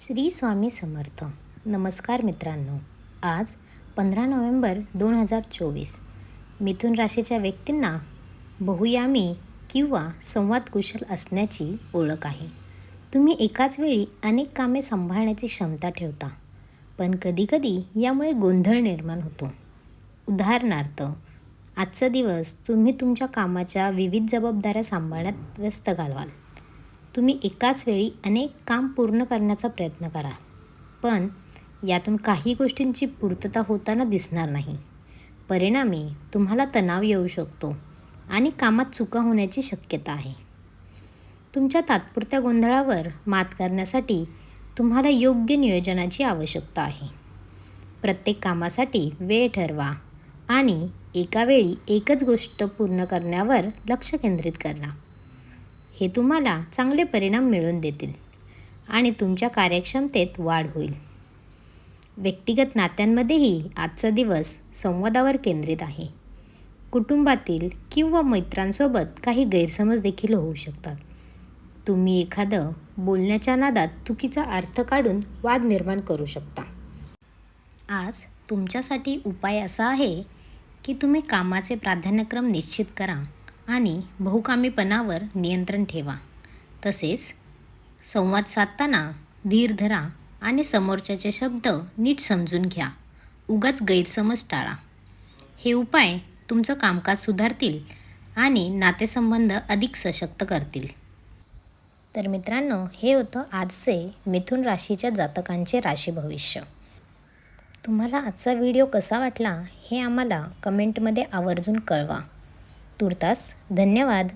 श्री स्वामी समर्थ. नमस्कार मित्रांनो. आज पंधरा नोव्हेंबर दोन हजार चोवीस. मिथुन राशीच्या व्यक्तींना बहुयामी किंवा संवाद कुशल असण्याची ओळख आहे. तुम्ही एकाच वेळी अनेक कामे सांभाळण्याची क्षमता ठेवता पण कधीकधी यामुळे गोंधळ निर्माण होतो. उदाहरणार्थ आजचा दिवस तुम्ही तुमच्या कामाच्या विविध जबाबदाऱ्या सांभाळण्यात व्यस्त घालवाल. तुम्ही एकाच वेळी अनेक काम पूर्ण करण्याचा प्रयत्न करा. पण यातून काही गोष्टींची पूर्तता होताना दिसणार नाही. परिणामी तुम्हाला तणाव येऊ शकतो आणि कामात चुका होण्याची शक्यता आहे. तुमच्या तात्पुरत्या गोंधळावर मात करण्यासाठी तुम्हाला योग्य नियोजनाची आवश्यकता आहे. प्रत्येक कामासाठी वेळ ठरवा आणि एकावेळी एकच गोष्ट पूर्ण करण्यावर लक्ष केंद्रित करा. हे तुम्हाला चांगले परिणाम मिळवून देतील आणि तुमच्या कार्यक्षमतेत वाढ होईल. व्यक्तिगत नात्यांमध्येही आजचा दिवस संवादावर केंद्रित आहे. कुटुंबातील किंवा मित्रांसोबत काही गैरसमज देखील होऊ शकतात. तुम्ही एखादं बोलण्याच्या नादात चुकीचा अर्थ काढून वाद निर्माण करू शकता. आज तुमच्यासाठी उपाय असा आहे की तुम्ही कामाचे प्राधान्यक्रम निश्चित करा. आणि बहुकामीपणावर नियंत्रण ठेवा. तसेच संवाद साधताना धीर धरा आणि समोरच्याचे शब्द नीट समजून घ्या. उगाच गैरसमज टाळा. हे उपाय तुमचं कामकाज सुधारतील आणि नातेसंबंध अधिक सशक्त करतील. तर मित्रांनो हे होतं आजचे मिथुन राशीच्या जातकांचे राशी भविष्य. तुम्हाला आजचा व्हिडिओ कसा वाटला हे आम्हाला कमेंटमध्ये आवर्जून कळवा. तुर्तास धन्यवाद.